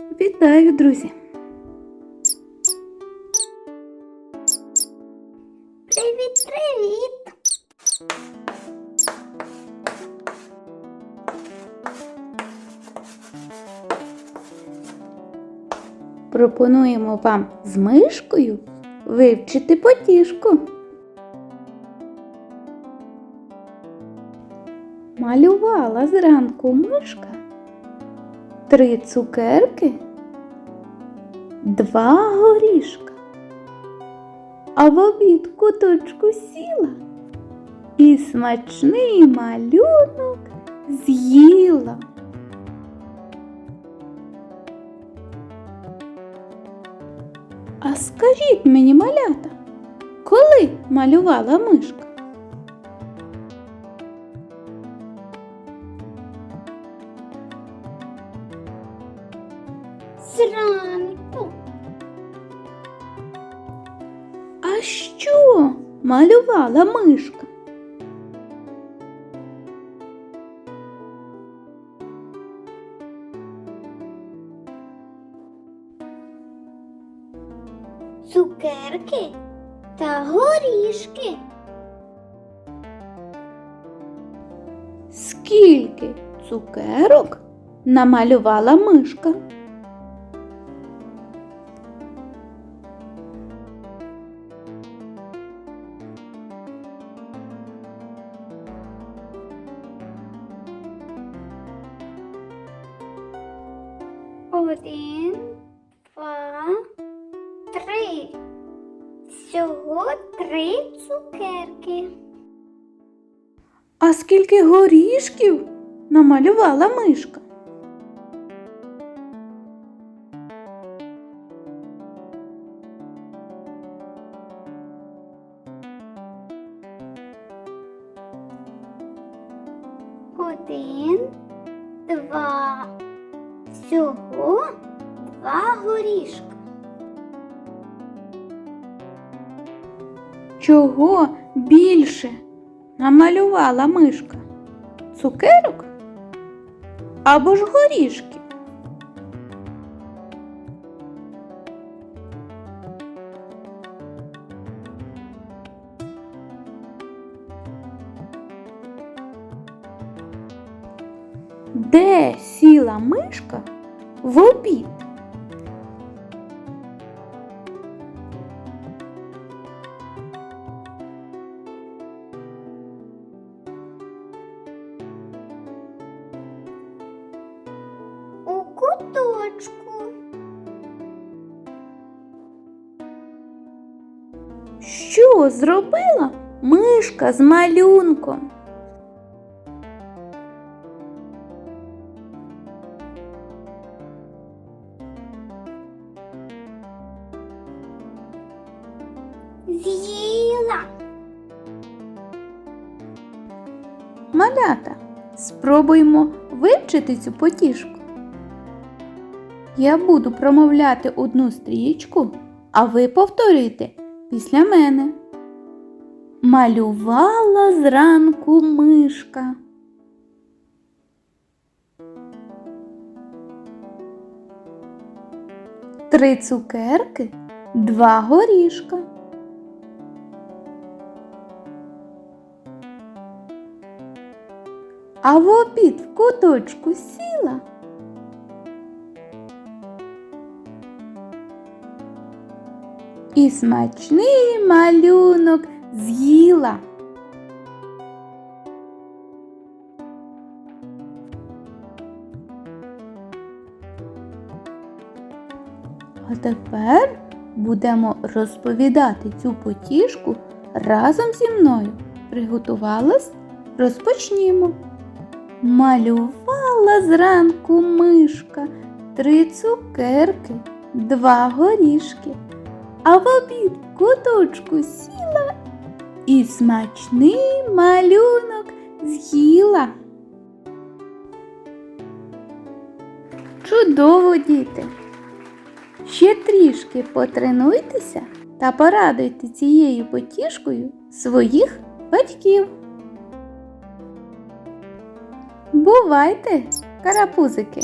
Вітаю, друзі! Привіт, привіт! Пропонуємо вам з мишкою вивчити потішку. Малювала зранку мишка три цукерки, два горішка, а в обід куточку сіла і смачний малюнок з'їла. А скажіть мені, малята, коли малювала мишка? Зранку. А що малювала мишка? Цукерки та горішки. Скільки цукерок намалювала мишка? Один, два, три. Всього три цукерки. А скільки горішків намалювала мишка? Один, два. Всього два горішка. Чого більше намалювала мишка? Цукерок або ж горішків? Де сіла мишка в обід? У куточку. Що зробила мишка з малюнком? З'їла. Малята, спробуймо вивчити цю потішку. Я буду промовляти одну стрічку, а ви повторюйте після мене. Малювала зранку мишка. Три цукерки, два горішка. А в обід в куточку сіла. І смачний малюнок з'їла. А тепер будемо розповідати цю потішку разом зі мною. Приготувалась? Розпочнімо. Малювала зранку мишка три цукерки, два горішки, а в обід куточку сіла і смачний малюнок з'їла. Чудово, діти! Ще трішки потренуйтеся та порадуйте цією потішкою своїх батьків. Бувайте, карапузики!